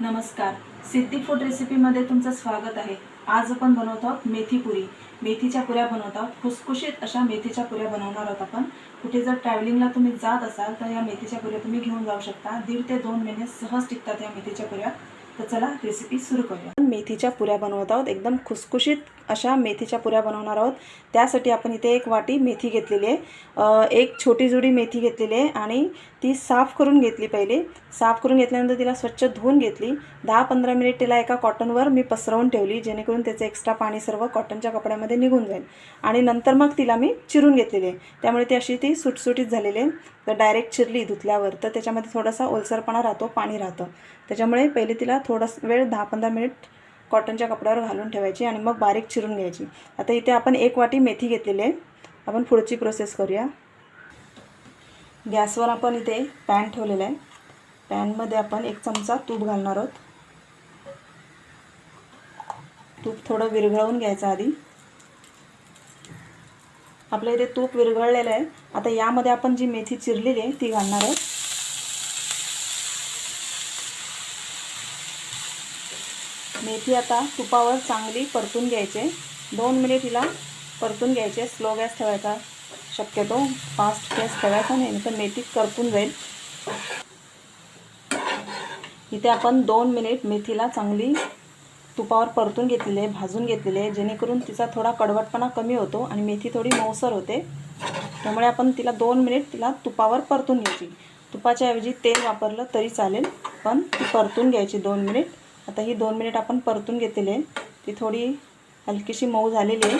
नमस्कार. सिद्धी फूड रेसिपीमध्ये तुमचं स्वागत आहे. आज आपण बनवत आहोत मेथी पुरी. मेथीच्या पुऱ्या बनवत आहोत खुसखुशीत अशा मेथीच्या पुऱ्या बनवणार आहोत आपण. कुठे जर ट्रॅव्हलिंगला तुम्ही जात असाल तर या मेथीच्या पुऱ्या तुम्ही घेऊन जाऊ शकता. दीड ते दोन महिने सहज टिकतात या मेथीच्या पुऱ्या. तर चला रेसिपी सुरू करूया. मेथीच्या पुऱ्या बनवत आहोत. एकदम खुसखुशीत अशा मेथीच्या पुऱ्या बनवणार आहोत. त्यासाठी आपण इथे एक वाटी मेथी घेतलेली आहे. एक छोटी जुडी मेथी घेतलेली आहे आणि ती साफ करून घेतली पहिले. साफ करून घेतल्यानंतर तिला स्वच्छ धुवून घेतली. दहा पंधरा मिनिट तिला एका कॉटनवर मी पसरवून ठेवली जेणेकरून त्याचं एक्स्ट्रा पाणी सर्व कॉटनच्या कपड्यामध्ये निघून जाईल. आणि नंतर मग तिला मी चिरून घेतलेली आहे. त्यामुळे ती अशी ती सुटसुटीत झालेली आहे. तर डायरेक्ट चिरली धुतल्यावर तर त्याच्यामध्ये थोडासा ओलसरपणा राहतो पाणी राहतं. त्याच्यामुळे पहिले तिला थोडासा वेळ दहा पंधरा मिनिट कॉटनच्या कपड्यावर घालून ठेवायची आणि मग बारीक चिरून घ्यायची. आता इथे आपण एक वाटी मेथी घेतलेली आहे. आपण पुढची प्रोसेस करूया. गॅसवर आपण इथे पॅन ठेवलेला आहे. पॅनमध्ये आपण एक चमचा तूप घालणार आहोत. तूप थोडं विरघळवून घ्यायचं आधी. आपल्या इथे तूप विरघळलेलं आहे. आता यामध्ये आपण जी मेथी चिरलेली आहे ती घालणार आहोत. मेथी आता तुपावर चांगली परतून घ्यायचे. दोन मिनिट तिला परतून घ्यायचे. स्लो गॅस ठेवायचा. शक्यतो फास्ट गॅस ठेवायचा नाही तर मेथी करपून जाईल. इथे आपण दोन मिनिट मेथीला चांगली तुपावर परतून घेतलेली आहे भाजून घेतलेली आहे जेणेकरून तिचा थोडा कडवटपणा कमी होतो आणि मेथी थोडी मऊसर होते. त्यामुळे आपण तिला दोन मिनिट तिला तुपावर परतून घ्यायची. तुपाच्या ऐवजी तेल वापरलं तरी चालेल पण ती परतून घ्यायची दोन मिनिट. आता ही दोन मिनिट आपण परतून घेतलेली आहे ती थोडी हलकीशी मऊ झालेली आहे.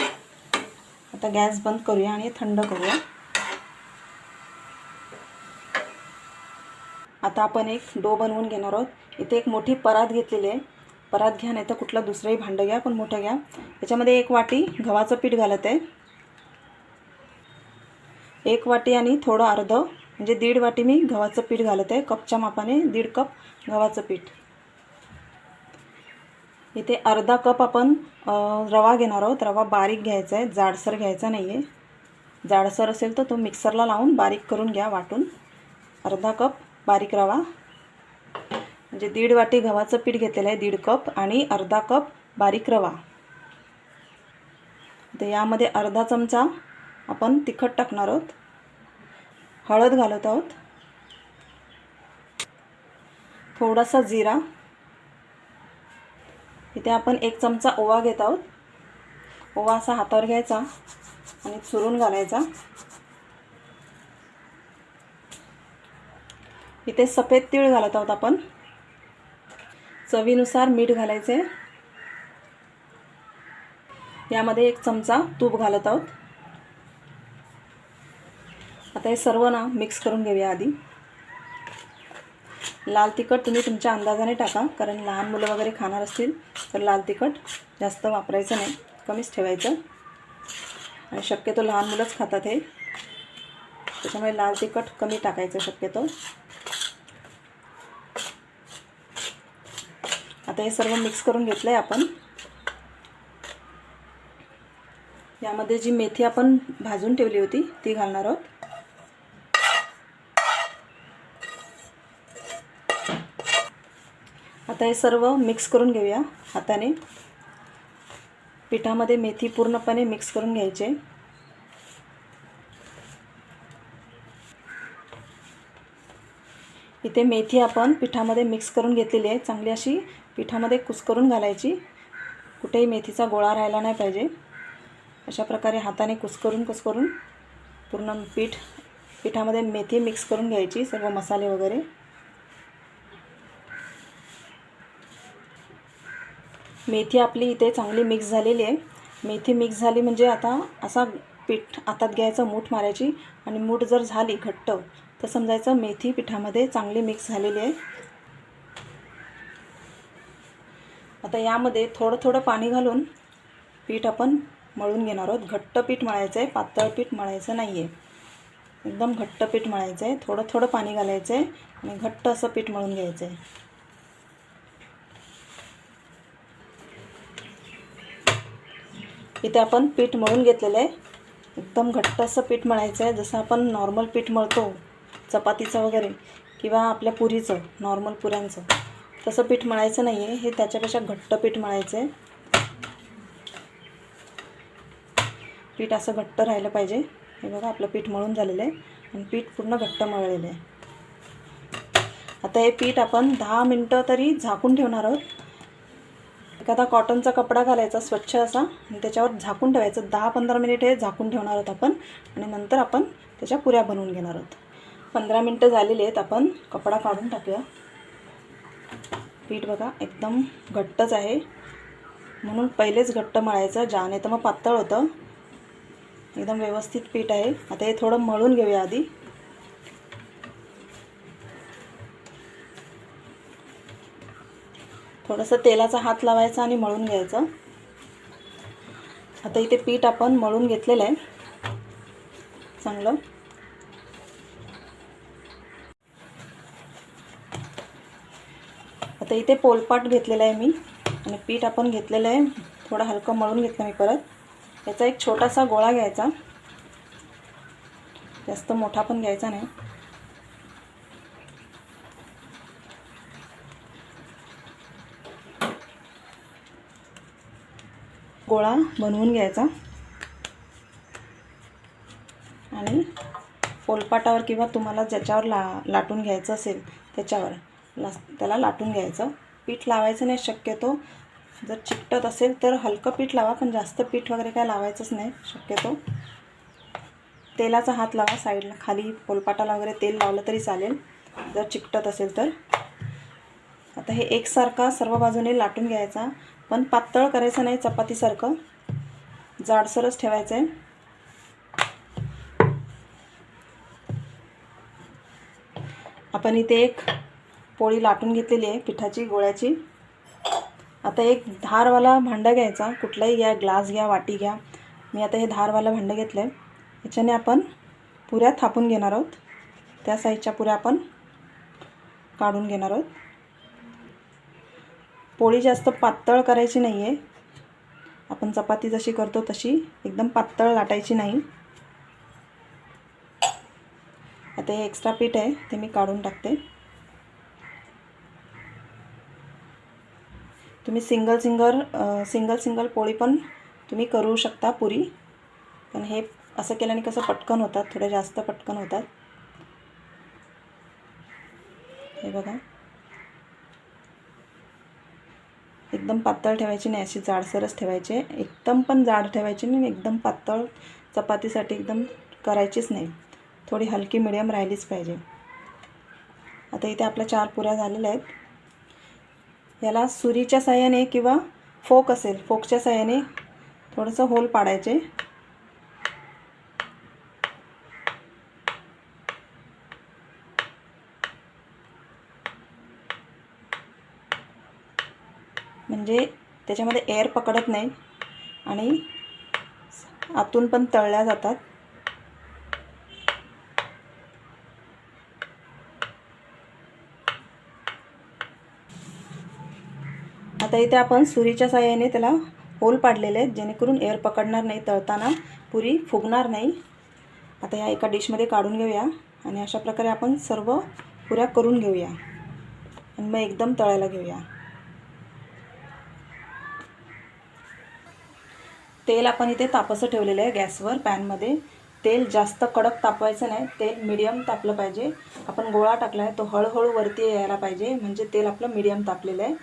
आता गॅस बंद करूया आणि थंड करूया. आता आपण एक डो बनवून घेणार आहोत. इथे एक मोठी परात घेतलेली आहे. परात घ्या नाही तर कुठलं दुसरंही भांडं घ्या पण मोठं घ्या. याच्यामध्ये एक वाटी गव्हाचं पीठ घालत आहे. एक वाटी आणि थोडं अर्ध म्हणजे दीड वाटी मी गव्हाचं पीठ घालत आहे. कपच्या मापाने दीड कप गव्हाचं पीठ. इथे अर्धा कप आपण रवा घेणार आहोत. रवा बारीक घ्यायचा आहे. जाडसर घ्यायचा नाही आहे जाडसर असेल तर तो मिक्सरला लावून बारीक करून घ्या वाटून. अर्धा कप बारीक रवा. म्हणजे दीड वाटी गव्हाचं पीठ घेतलेलं आहे दीड कप आणि अर्धा कप बारीक रवा. तर यामध्ये अर्धा चमचा आपण तिखट टाकणार आहोत. हळद घालत आहोत. थोडासा जिरा. इथे आपण एक चमचा ओवा घेत आहोत. ओवा असा हातावर घ्यायचा आणि चुरून घालायचा. इथे सफेद तीळ घालत आहोत आपण. चवीनुसार मीठ घालायचे. यामध्ये एक चमचा तूप घालत आहोत. आता हे सर्व ना मिक्स करून घेऊया आधी. लाल तिखट तुम्ही तुमच्या अंदाजाने टाका कारण लहान मुलं वगैरे खाणार असतील तर लाल तिखट जास्त वापरायचं नाही कमीच ठेवायचं. आणि शक्यतो लहान मुलंच खातात हे. त्याच्यामुळे लाल तिखट कमी टाकायचं शक्यतो. आता हे सर्व मिक्स करून घेतलं आहे आपण. यामध्ये जी मेथी आपण भाजून ठेवली होती ती घालणार आहोत. आता हे सर्व मिक्स करून घेऊया हाताने. पिठामध्ये मेथी पूर्णपणे मिक्स करून घ्यायचे. इथे मेथी आपण पिठामध्ये मिक्स करून घेतलेली आहे. चांगली अशी पिठामध्ये कुस्करून घालायची. कुठेही मेथीचा गोळा राहिला नाही पाहिजे. अशा प्रकारे हाताने कुस्करून कुस्करून पूर्ण पीठ पिठामध्ये मेथी मिक्स करून घ्यायची. सर्व मसाले वगैरे. मेथी आपली इथे चांगली मिक्स झालेली आहे. मेथी मिक्स झाली म्हणजे आता असा पीठ हातात घ्यायचं मूठ मारायची आणि मूठ जर झाली घट्ट तर समजायचं मेथी पिठामध्ये चांगली मिक्स झालेली आहे. आता यामध्ये थोडं थोडं पाणी घालून पीठ आपण मळून घेणार आहोत. घट्ट पीठ मळायचं आहे पातळ पीठ मळायचं नाही आहे एकदम घट्ट पीठ मळायचं आहे. थोडं थोडं पाणी घालायचं आहे आणि घट्ट असं पीठ मळून घ्यायचं आहे. इथे आपण पीठ मळून घेतलेलं आहे. एकदम घट्ट असं पीठ मळायचं आहे. जसं आपण नॉर्मल पीठ मळतो चपातीचं वगैरे किंवा आपल्या पुरीचं नॉर्मल पुऱ्यांचं तसं पीठ मळायचं नाही आहे हे त्याच्यापेक्षा घट्ट पीठ मळायचं आहे. पीठ असं घट्ट राहिलं पाहिजे. हे बघा आपलं पीठ मळून झालेलं आहे आणि पीठ पूर्ण घट्ट मळलेलं आहे. आता हे पीठ आपण दहा मिनटं तरी झाकून ठेवणार आहोत. एखादा कॉटनचा कपडा घालायचा स्वच्छ असा आणि त्याच्यावर झाकून ठेवायचं. दहा पंधरा मिनिट हे झाकून ठेवणार आहोत आपण आणि नंतर आपण त्याच्या पुऱ्या बनवून घेणार आहोत. पंधरा मिनटं झालेली आहेत आपण कपडा काढून टाकूया. पीठ बघा एकदम घट्टच आहे. म्हणून पहिलेच घट्ट मळायचं ज्याने तर मग पातळ होतं. एकदम व्यवस्थित पीठ आहे. आता हे थोडं मळून घेऊया आधी. थोडंसं तेलाचा हात लावायचा आणि मळून घ्यायचं. आता इथे पीठ आपण मळून घेतलेलं आहे. चांगलं. आता इथे पोलपाट घेतलेला आहे मी. आणि पीठ आपण घेतलेलं आहे. थोडं हलकं मळून घेतलं मी परत. याचा एक छोटासा गोळा घ्यायचा. जास्त मोठा पण घ्यायचा नाही. गोळा बनवून घ्यायचा. आणि पोलपाटावर किंवा तुम्हाला ज्याच्यावर ला लाटून घ्यायचं असेल त्याच्यावर ला त्याला लाटून घ्यायचं. पीठ लावायचं नाही शक्यतो. जर चिकटत असेल तर हलकं पीठ लावा पण जास्त पीठ वगैरे काय लावायचंच नाही शक्यतो. तेलाचा हात लावा साईडला. खाली पोलपाटाला वगैरे तेल लावलं तरी चालेल. जर चिकटत असेल तर. आता हे एकसारखा सर्व बाजूने लाटून घ्यायचा. पण पातळ करायचं नाही चपातीसारखं. जाडसरच ठेवायचं आहे आपण इथे एक पोळी लाटून घेतलेली आहे पिठाची गोळ्याची. आता एक धारवाला भांडं घ्यायचा. कुठलाही घ्या ग्लास घ्या वाटी घ्या. मी आता हे धारवाला भांडं घेतलं आहे याच्याने आपण पुऱ्या थापून घेणार आहोत. त्या साईजच्या पुऱ्या आपण काढून घेणार आहोत. पोळी जास्त पातळ करायची नाही आहे आपण चपाती जशी करतो तशी एकदम पातळ लाटायची नाही. आता हे एक्स्ट्रा पीठ आहे ते मी काढून टाकते. तुम्ही सिंगल सिंगल सिंगल सिंगल पोळी पण तुम्ही करू शकता पुरी. पण हे असं केल्याने कसं पटकन होतात थोडे जास्त पटकन होतात. हे बघा. एकदम पातळ ठेवायची नाही अशी जाडसरच ठेवायचे. एकदम पण जाड ठेवायची नाही एकदम पातळ चपातीसाठी एकदम करायचीच नाही. थोडी हलकी मिडियम राहिलीच पाहिजे. आता इथे आपल्या चार पुऱ्या झालेल्या आहेत. याला सुरीच्या साह्याने किंवा फोक असेल फोकच्या साह्याने थोडंसं होल पाडायचे. म्हणजे त्याच्यामध्ये एअर पकडत नाही आणि आतून पण तळल्या जातात. आता इथे आपण सुरीच्या साह्याने त्याला होल पाडलेले आहेत जेणेकरून एअर पकडणार नाही तळताना पुरी फुगणार नाही. आता या एका डिशमध्ये काढून घेऊया आणि अशा प्रकारे आपण सर्व पुऱ्या करून घेऊया. आणि मग एकदम तळायला घेऊया. तेल आपण इथे तापसं ठेवलेलं आहे गॅसवर पॅनमध्ये. तेल जास्त कडक तापवायचं नाही तेल मिडियम तापलं पाहिजे. आपण गोळा टाकला आहे तो हळूहळू वरती यायला पाहिजे म्हणजे तेल आपलं मिडियम तापलेलं आहे.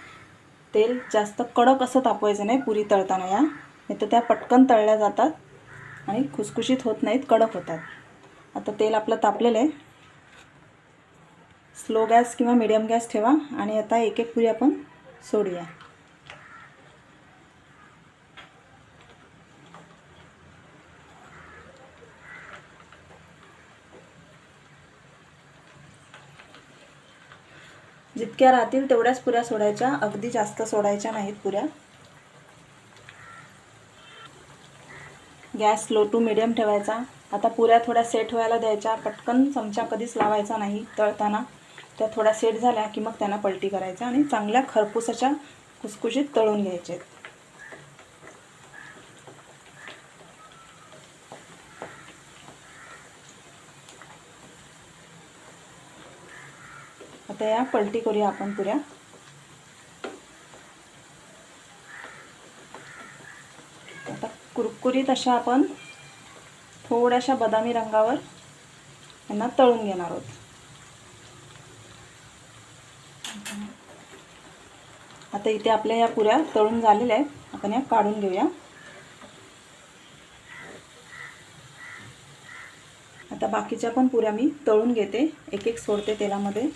तेल जास्त कडक असं तापवायचं नाही पुरी तळताना या. नाही तर त्या पटकन तळल्या जातात आणि खुसखुशीत होत नाहीत कडक होतात. आता तेल आपलं तापलेलं आहे. स्लो गॅस किंवा मिडियम गॅस ठेवा आणि आता एक एक पुरी आपण सोडूया. जितक्या राहतील तेवढ्याच पुऱ्या सोडायच्या. अगदी जास्त सोडायच्या नाहीत पुऱ्या. गॅस लो टू मिडियम ठेवायचा. आता पुऱ्या थोड्या सेट व्हायला द्यायच्या. पटकन चमचा कधीच लावायचा नाही. तळताना त्या थोड्या सेट झाल्या की मग त्यांना पलटी करायच्या आणि चांगल्या खरपूसाच्या खुसखुशीत तळून घ्यायचे. आता या पलटी करूया आपण पुऱ्या. आता कुरकुरीत अशा आपण थोड्याशा बदामी रंगावर यांना तळून घेणार आहोत. आता इथे आपल्या या पुऱ्या तळून झालेल्या आहेत. आपण या काढून घेऊया. आता बाकीच्या पण पुऱ्या मी तळून घेते. एक एक सोडते तेलामध्ये.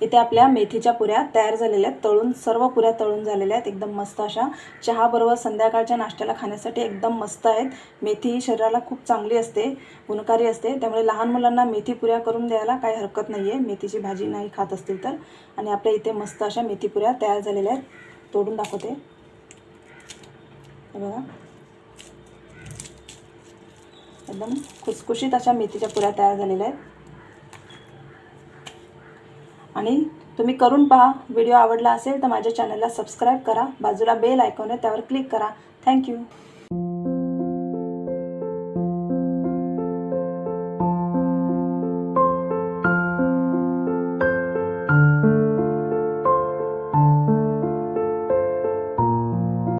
इथे आपल्या मेथीच्या पुऱ्या तयार झालेल्या आहेत. तळून सर्व पुऱ्या तळून झालेल्या आहेत. एकदम मस्त अशा चहाबरोबर संध्याकाळच्या नाश्त्याला खाण्यासाठी एकदम मस्त आहेत. मेथी ही शरीराला खूप चांगली असते गुणकारी असते. त्यामुळे लहान मुलांना मेथी पुऱ्या करून द्यायला काही हरकत नाही आहे मेथीची भाजी नाही खात असतील तर. आणि आपल्या इथे मस्त अशा मेथी पुऱ्या तयार झालेल्या आहेत. तोडून दाखवते. बघा. एकदम खुसखुशीत अशा मेथीच्या पुऱ्या तयार झालेल्या आहेत. आणि तुम्ही करून पहा. व्हिडिओ आवडला असेल तर माझ्या चॅनलला सबस्क्राईब करा. बाजूला बेल आयकॉन आहे त्यावर क्लिक करा. थँक्यू